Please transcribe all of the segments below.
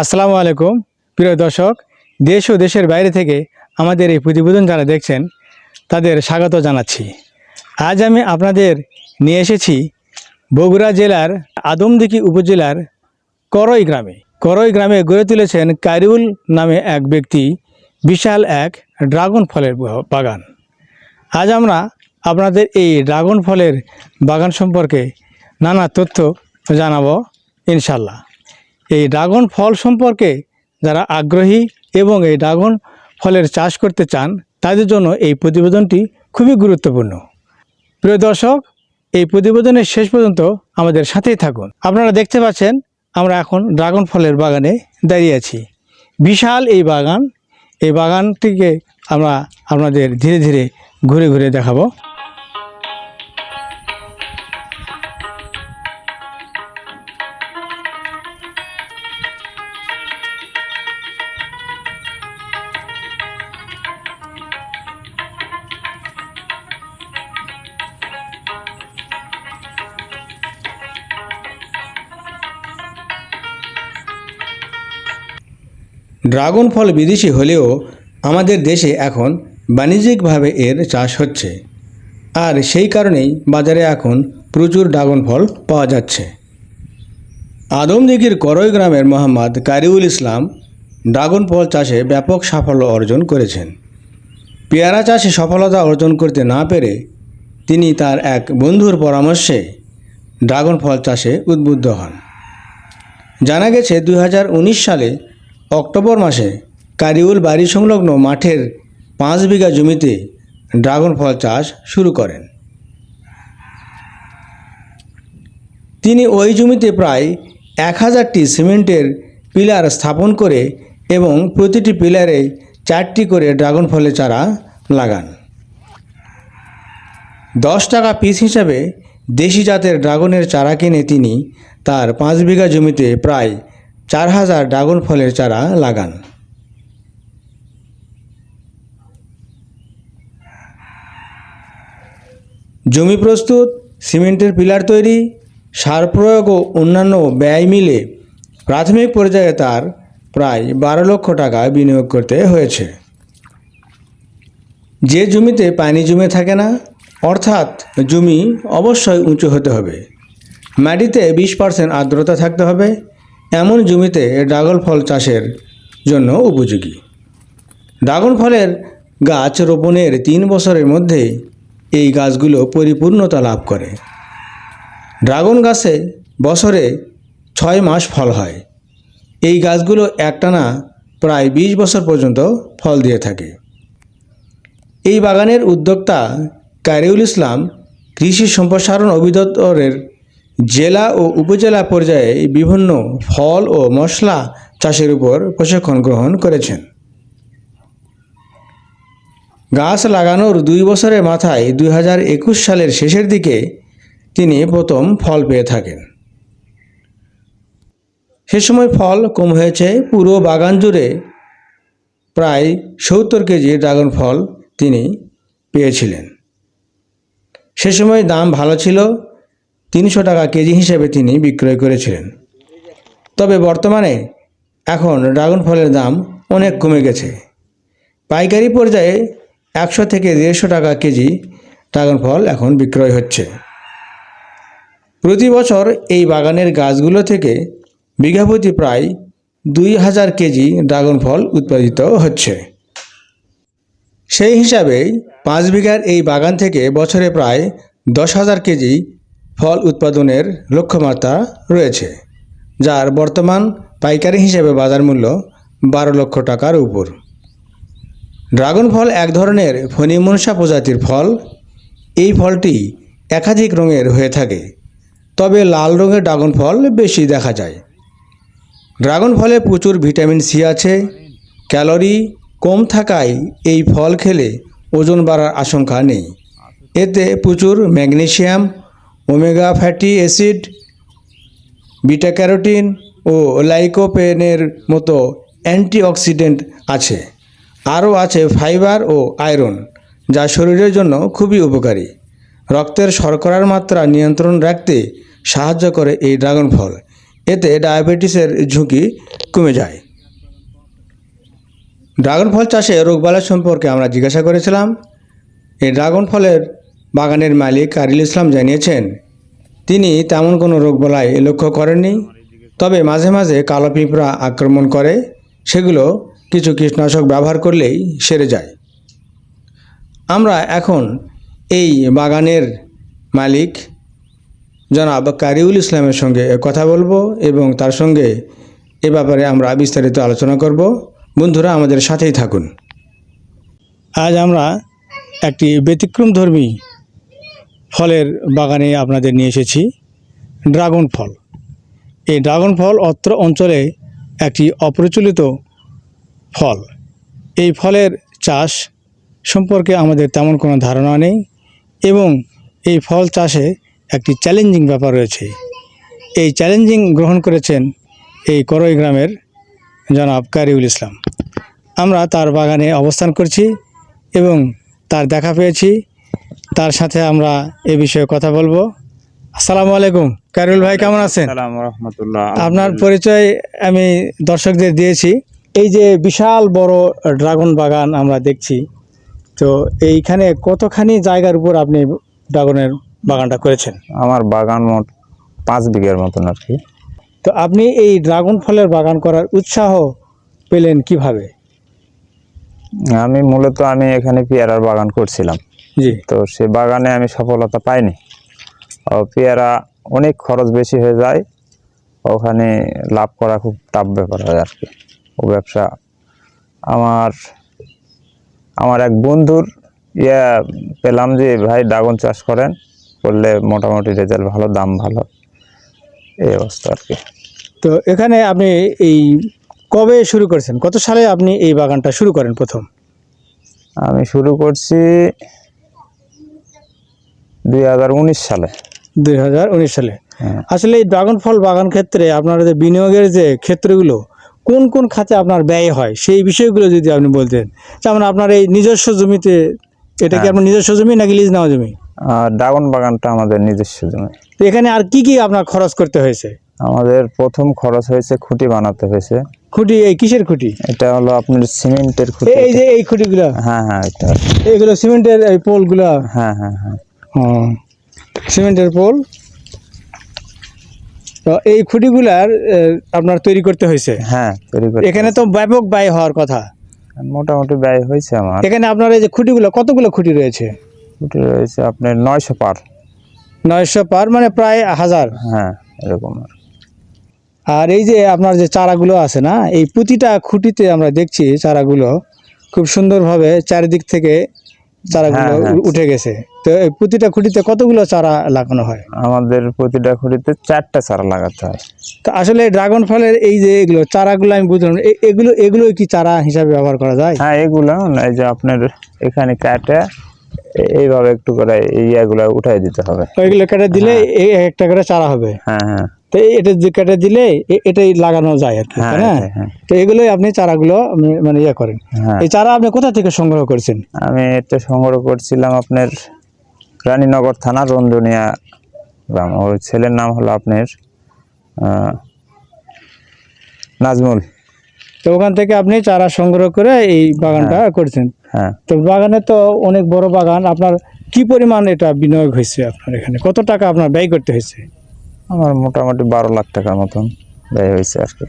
আসসালামু আলাইকুম, প্রিয় দর্শক, দেশ ও দেশের বাইরে থেকে আমাদের এই প্রতিবেদন যারা দেখছেন, তাদের স্বাগত জানাচ্ছি। আজ আমি আপনাদের নিয়ে এসেছি বগুড়া জেলার আদমদিঘি উপজেলার করই গ্রামে। করই গ্রামে গড়ে তুলেছেন কারিউল নামে এক ব্যক্তি, বিশাল এক ড্রাগন ফলের বাগান। আজ আমরা আপনাদের এই ড্রাগন ফলের বাগান সম্পর্কে নানা তথ্য জানাব, ইনশাল্লাহ। এই ড্রাগন ফল সম্পর্কে যারা আগ্রহী এবং এই ড্রাগন ফলের চাষ করতে চান, তাদের জন্য এই প্রতিবেদনটি খুবই গুরুত্বপূর্ণ। প্রিয় দর্শক, এই প্রতিবেদনের শেষ পর্যন্ত আমাদের সাথেই থাকুন। আপনারা দেখতে পাচ্ছেন, আমরা এখন ড্রাগন ফলের বাগানে দাঁড়িয়ে আছি। বিশাল এই বাগান। এই বাগানটিকে আমরা আপনাদের ধীরে ধীরে ঘুরে ঘুরে দেখাবো। ড্রাগন ফল বিদেশি হলেও আমাদের দেশে এখন বাণিজ্যিকভাবে এর চাষ হচ্ছে। আর সেই কারণেই বাজারে এখন প্রচুর ড্রাগন ফল পাওয়া যাচ্ছে। আদমদিঘির করই গ্রামের মোহাম্মদ কারিউল ইসলাম ড্রাগন ফল চাষে ব্যাপক সাফল্য অর্জন করেছেন। পেয়ারা চাষে সফলতা অর্জন করতে না পেরে তিনি তার এক বন্ধুর পরামর্শে ড্রাগন ফল চাষে উদ্বুদ্ধ হন। জানা গেছে দু হাজার উনিশ সালে অক্টোবর মাসে কারিউল বাড়ি সংলগ্ন মাঠের পাঁচ বিঘা জমিতে ড্রাগন ফল চাষ শুরু করেন। তিনি ওই জমিতে প্রায় এক হাজারটি সিমেন্টের পিলার স্থাপন করে এবং প্রতিটি পিলারে চারটি করে ড্রাগন ফলের চারা লাগান। দশ টাকা পিস হিসাবে দেশি জাতের ড্রাগনের চারা কিনে তিনি তার পাঁচ বিঘা জমিতে প্রায় চার হাজার ড্রাগন ফলের চারা লাগান। জমি প্রস্তুত, সিমেন্টের পিলার তৈরি, সার প্রয়োগ ও অন্যান্য ব্যয় মিলে প্রাথমিক পর্যায়ে তার প্রায় বারো লক্ষ টাকা বিনিয়োগ করতে হয়েছে। যে জমিতে পানি জমে থাকে না, অর্থাৎ জমি অবশ্যই উঁচু হতে হবে। মাটিতে বিশ পার্সেন্ট আর্দ্রতা থাকতে হবে। এমন জমিতে ড্রাগন ফল চাষের জন্য উপযোগী। ড্রাগন ফলের গাছ রোপণের তিন বছরের মধ্যে এই গাছগুলো পরিপূর্ণতা লাভ করে। ড্রাগন গাছে বছরে ছয় মাস ফল হয়। এই গাছগুলো একটানা প্রায় বিশ বছর পর্যন্ত ফল দিয়ে থাকে। এই বাগানের উদ্যোক্তা কারিউল ইসলাম কৃষি সম্প্রসারণ অধিদপ্তরের জেলা ও উপজেলা পর্যায়ে বিভিন্ন ফল ও মশলা চাষের উপর প্রশিক্ষণ গ্রহণ করেছেন। গাছ লাগানোর দুই বছরের মাথায় দুই হাজার একুশ সালের শেষের দিকে তিনি প্রথম ফল পেয়ে থাকেন। সে সময় ফল কম হয়েছে। পুরো বাগান জুড়ে প্রায় সত্তর কেজি ড্রাগন ফল তিনি পেয়েছিলেন। সে সময় দাম ভালো ছিল। তিনশো টাকা কেজি হিসেবে তিনি বিক্রয় করেছিলেন। তবে বর্তমানে এখন ড্রাগন ফলের দাম অনেক কমে গেছে। পাইকারি পর্যায়ে একশো থেকে দেড়শো টাকা কেজি ড্রাগন ফল এখন বিক্রয় হচ্ছে। প্রতি বছর এই বাগানের গাছগুলো থেকে বিঘাপ্রতি প্রায় দুই হাজার কেজি ড্রাগন ফল উৎপাদিত হচ্ছে। সেই হিসাবেই পাঁচ বিঘার এই বাগান থেকে বছরে প্রায় দশ হাজার কেজি ফল উৎপাদনের লক্ষ্যমাত্রা রয়েছে, যার বর্তমান পাইকারি হিসেবে বাজার মূল্য বারো লক্ষ টাকার উপর। ড্রাগন ফল এক ধরনের ফণিমনসা প্রজাতির ফল। এই ফলটি একাধিক রঙের হয়ে থাকে, তবে লাল রঙের ড্রাগন ফল বেশি দেখা যায়। ড্রাগন ফলে প্রচুর ভিটামিন সি আছে, ক্যালোরি কম থাকায় এই ফল খেলে ওজন বাড়ার আশঙ্কা নেই। এতে প্রচুর magnesium omega fatty acid beta carotene ও লাইকোপেনের মতো অ্যান্টিঅক্সিডেন্ট আছে। আরও আছে ফাইবার ও আয়রন, যা শরীরের জন্য খুবই উপকারী। রক্তের শর্করার মাত্রা নিয়ন্ত্রণ রাখতে সাহায্য করে এই ড্রাগন ফল। এতে ডায়াবেটিসের ঝুঁকি কমে যায়। ড্রাগন ফল চাষে রোগবালাই সম্পর্কে আমরা জিজ্ঞাসা করেছিলাম। এই ড্রাগন ফলের বাগানের মালিক কারিল ইসলাম জানিয়েছেন, তিনি তেমন কোনো রোগবালাই লক্ষ্য করেননি। তবে মাঝে মাঝে কালো পিঁপড়া আক্রমণ করে, সেগুলো কিছু কীটনাশক ব্যবহার করলেই সেরে যায়। আমরা এখন এই বাগানের মালিক জনাব কারিউল ইসলামের সঙ্গে কথা বলব এবং তার সঙ্গে এ ব্যাপারে আমরা বিস্তারিত আলোচনা করব। বন্ধুরা, আমাদের সাথেই থাকুন। আজ আমরা একটি ব্যতিক্রমধর্মী ফলের বাগানে আপনাদের নিয়ে এসেছি ড্রাগন ফল। এই ড্রাগন ফল অত্র অঞ্চলে একটি অপ্রচলিত ফল। এই ফলের চাষ সম্পর্কে আমাদের তেমন কোনো ধারণা নেই এবং এই ফল চাষে একটি চ্যালেঞ্জিং ব্যাপার রয়েছে। এই চ্যালেঞ্জিং গ্রহণ করেছেন এই করই গ্রামের জনাব কারিউল ইসলাম। আমরা তার বাগানে অবস্থান করছি এবং তার দেখা পেয়েছি। তার সাথে আমরা এ বিষয়ে কথা বলব। আসসালামু আলাইকুম। কারুল ভাই কেমন আছেন? আপনার পরিচয় আমি দর্শকদের দিয়েছি। এই যে বিশাল বড় ড্রাগন বাগান আমরা দেখছি তো এইখানে কতখানি জায়গার উপর আপনি ড্রাগনের বাগানটা করেছেন? আমার বাগান মোট পাঁচ বিঘার মতন আর কি। তো আপনি এই ড্রাগন ফলের বাগান করার উৎসাহ পেলেন কীভাবে? আমি মূলত আমি এখানে পেয়ারার বাগান করছিলাম। জি। তো সে বাগানে আমি সফলতা পাইনি। ও পেয়ারা অনেক খরচ বেশি হয়ে যায়। ওখানে লাভ করা খুব টাফ ব্যাপার হয় আর কি ও ব্যবসা আমার আমার এক বন্ধুর ইয়া পেলাম যে ভাই ড্রাগন চাষ করেন করলে মোটামুটি রেজাল্ট ভালো দাম ভালো। এই অবস্থা আর কি তো এখানে আপনি এই কবে শুরু করেছেন? কত সালে আপনি এই বাগানটা শুরু করেন প্রথম? আমি শুরু করছি দুই হাজার উনিশ সালে। দুই হাজার উনিশ সালে। হ্যাঁ। আসলে এই ড্রাগন ফল বাগান ক্ষেত্রে আপনার যে বিনিয়োগের যে ক্ষেত্রগুলো কোন কোন খাতে আপনার ব্যয় হয় সেই বিষয়গুলো যদি আপনি বলতেন। যেমন আপনার এই নিজস্ব জমিতে এটা কি হ্যাঁ। আপনার নিজস্ব জমি নাকি লিজ নেওয়া জমি? ড্রাগন বাগানটা আমাদের নিজস্ব জমি। তো এখানে আর কি কি আপনার খরচ করতে হয়েছে? আমাদের প্রথম খরচ হয়েছে খুঁটি বানাতে হয়েছে। খুঁটি এই কিসের খুঁটি? এটা হলো আপনার সিমেন্টের খুঁটি। এই- যে এই খুঁটিগুলো? হ্যাঁ হ্যাঁ এটা। এইগুলো সিমেন্টের এই পোলগুলো? হ্যাঁ হ্যাঁ হ্যাঁ। সিমেন্টের পোল। তো এই খুঁটিগুলার আপনার তৈরি করতে হয়েছে? হ্যাঁ তৈরি করে এখানে তো ব্যাপক ব্যয় হওয়ার কথা। মোটামুটি ব্যয় হয়েছে আমার। এখানে আপনার এই যে খুঁটিগুলো কতগুলো খুঁটি রয়েছে? খুঁটি রয়েছে আপনার নয়শো পার। নয়শো পার মানে প্রায় হাজার। হ্যাঁ এরকম আর। এই যে আপনার যে চারাগুলো আছে না এই প্রতিটা খুঁটিতে আমরা দেখছি চারাগুলো খুব সুন্দরভাবে চারিদিক থেকে চারাগুলো হ্যাঁ, হ্যাঁ। উ- উঠে গেছে। তো এই প্রতিটা খুঁটিতে কতগুলো চারা লাগানো হয়? আমাদের প্রতিটা খুঁটিতে চারটা চারা লাগাতে হয়। তো আসলে ড্রাগন ফলের এই যে এগুলো চারাগুলো আমি বুঝলাম এগুলো এগুলো কি চারা হিসাবে ব্যবহার করা যায়? হ্যাঁ এগুলো এই যে আপনার এখানে কাটে এইভাবে একটু করে এই ইয়েগুলো উঠাই দিতে হবে। ওইগুলো কেটে দিলে এই একটা করে চারা হবে। হ্যাঁ হ্যাঁ। তো এটা যে কেটে দিলে এটাই লাগানো যায় আর কি হ্যাঁ হ্যাঁ। তো এগুলোই আপনি চারাগুলো মানে ইয়ে করেন। হ্যাঁ। এই চারা আপনি কোথা থেকে সংগ্রহ করেছেন? আমি এটা সংগ্রহ করছিলাম আপনার রানীনগর থানা রঞ্জনিয়া গ্রাম। ওর ছেলের নাম হলো আপনার নাজমুল। তো ওখান থেকে আপনি চারা সংগ্রহ করে এই বাগানটা করছেন। হ্যাঁ। তো বাগানে তো অনেক বড় বাগান। আপনার কি পরিমাণ এটা বিনিয়োগ হয়েছে আপনার এখানে? কত টাকা আপনার ব্যয় করতে হয়েছে? আমার মোটামুটি বারো লাখ টাকার মতন ব্যয় হয়েছে আর কি।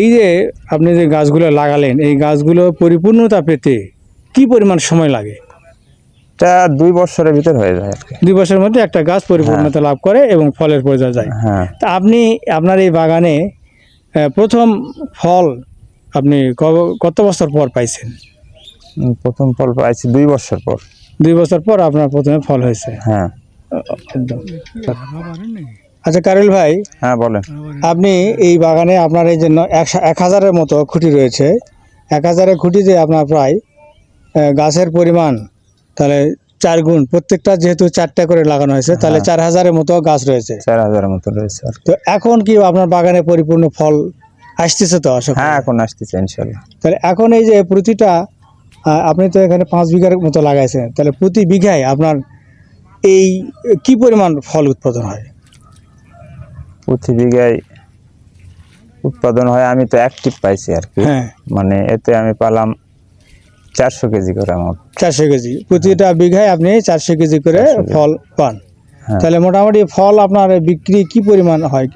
এই যে আপনি যে গাছগুলো লাগালেন এই গাছগুলো পরিপূর্ণতা পেতে কি পরিমাণ সময় লাগে? এটা দুই বছরের ভিতর হয়ে যায় দুই বছরের মধ্যে একটা গাছ পরিপূর্ণতা লাভ করে এবং ফলের পর্যায়ে যায়। হ্যাঁ। তা আপনি আপনার এই বাগানে প্রথম ফল আপনি কত বছর পর পাইছেন? প্রথম ফল পাইছি দুই বছর পর। দুই বছর পর আপনার প্রথমে ফল হয়েছে। হ্যাঁ। আচ্ছা কারিল ভাই হ্যাঁ বলেন। আপনি এই বাগানে আপনার এই যে ন- একশো- এক হাজারের মতো খুঁটি রয়েছে। এক হাজারের খুঁটিতে আপনার প্রায় গাছের পরিমাণ তাহলে চার গুণ প্রত্যেকটা যেহেতু চারটা করে লাগানো হয়েছে তাহলে হ্যাঁ। চার হাজারের মতো গাছ রয়েছে। চার হাজারের মতো রয়েছে। তো এখন কি আপনার বাগানে পরিপূর্ণ ফল আসতেছে তো আশা হ্যাঁ এখন আসতেছে ইনশাল্লাহ। তাহলে এখন এই যে প্রতিটা আপনি তো এখানে পাঁচ বিঘার মতো লাগাইছেন তাহলে প্রতি বিঘায় আপনার এই কি পরিমাণ ফল উৎপাদন হয়? প্রতি বিঘায় উৎপাদন হয় আমি তো অ্যাক্টিভ পাইছি আর কি। হ্যাঁ। মানে এতে আমি পালাম চারশো কেজি করে আমার চারশো কেজি। প্রতিটা বিঘায় আপনি চারশো কেজি করে ফল পান। হ্যাঁ। তাহলে মোটামুটি ফল আপনার বিক্রি কি পরিমাণ হয়?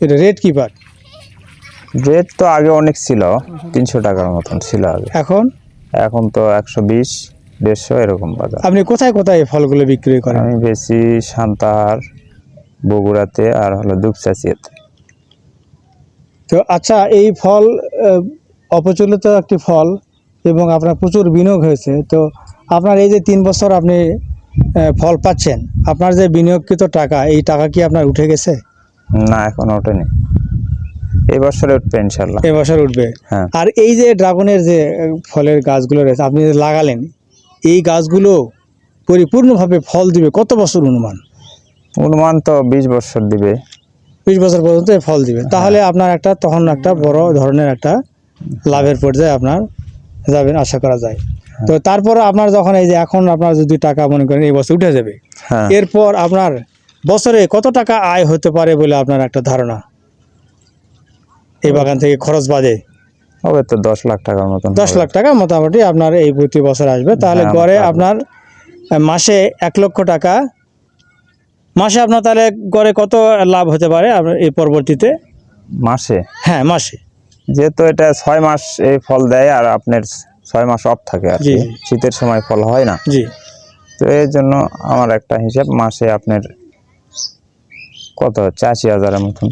এটা রেট কি পান? রেট তো আগে অনেক ছিল। তিনশো টাকার মতন ছিল আগে। এখন? এখন তো একশো বিশ দেড়শো এরকম বাজার। আপনি কোথায় কোথায় এই ফলগুলো বিক্রি করেন? আমি বেশি সান্তাহার বগুড়াতে আর হলো দুপচাচিয়াতে। তো আচ্ছা এই ফল অপ্রচলিত একটি ফল এবং আপনার প্রচুর বিনিয়োগ হয়েছে। তো আপনার এই যে তিন বছর আপনি ফল পাচ্ছেন আপনার যে বিনিয়োগকৃত টাকা এই টাকা কি আপনার উঠে গেছে? না এখন ওঠেনি। এই বছরে উঠবে ইনশাল্লাহ এবছর উঠবে? হ্যাঁ। আর এই যে ড্রাগনের যে ফলের গাছগুলো রয়েছে আপনি যে লাগালেন এই গাছগুলো পরিপূর্ণভাবে ফল দিবে কত বছর অনুমান? অনুমান তো বিশ বছর দিবে। বিশ বছর পর্যন্ত ফল দিবে। তাহলে আপনার একটা তখন একটা বড় ধরনের একটা লাভের পর্যায়ে আপনার যাবেন আশা করা যায়। তো তারপর আপনার যখন এই যে এখন আপনার যদি টাকা মনে করেন এই বছর উঠে যাবে হ্যাঁ। এরপর আপনার বছরে কত টাকা আয় হতে পারে বলে আপনার একটা ধারণা? এই বাগান থেকে খরচ বাদে। হবে তো দশ লাখ টাকার মতন দশ লাখ টাকা মোটামুটি আপনার এই প্রতি বছর আসবে। তাহলে হ্যাঁ, গড়ে আপনার মাসে এক লক্ষ টাকা। মাসে আপনার তাহলে গড়ে কত লাভ হতে পারে আপনার এই পরবর্তীতে? মাসে? হ্যাঁ মাসে। যেহেতু এটা ছয় মাস এই ফল দেয় আর আপনার ছয় মাস অফ থাকে আর কি। শীতের সময় ফল হয় না। জি। তো এর জন্য আমার একটা হিসাব মাসে আপনার কত? হচ্ছে আশি হাজারের মতন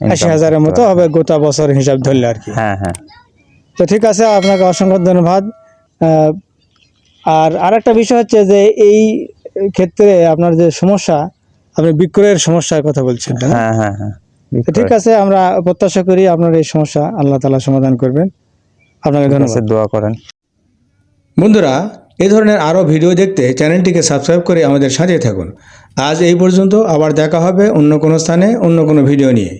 আশি হাজারের মতো হবে গোটা বছর হিসাব ধরলে আর কি। হ্যাঁ হ্যাঁ। তো ঠিক আছে আপনাকে অসংখ্য ধন্যবাদ। আর আরেকটা বিষয় হচ্ছে যে এই ক্ষেত্রে আপনার যে সমস্যা আপনি বিক্রয়ের সমস্যার কথা বলছেন হ্যাঁ হ্যাঁ হ্যাঁ। ঠিক আছে আমরা প্রত্যাশা করি আপনার এই সমস্যা আল্লাহ তালা সমাধান করবেন। আপনাকে ধন্যবাদ। দোয়া করেন। বন্ধুরা এ ধরনের আরও ভিডিও দেখতে চ্যানেলটিকে সাবস্ক্রাইব করে আমাদের সাজিয়ে থাকুন। আজ এই পর্যন্ত আবার দেখা হবে অন্য কোনো স্থানে অন্য কোনো ভিডিও নিয়ে।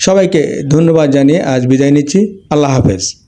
সবাইকে ধন্যবাদ জানিয়ে আজ বিদায় নিচ্ছি। আল্লাহ হাফেজ।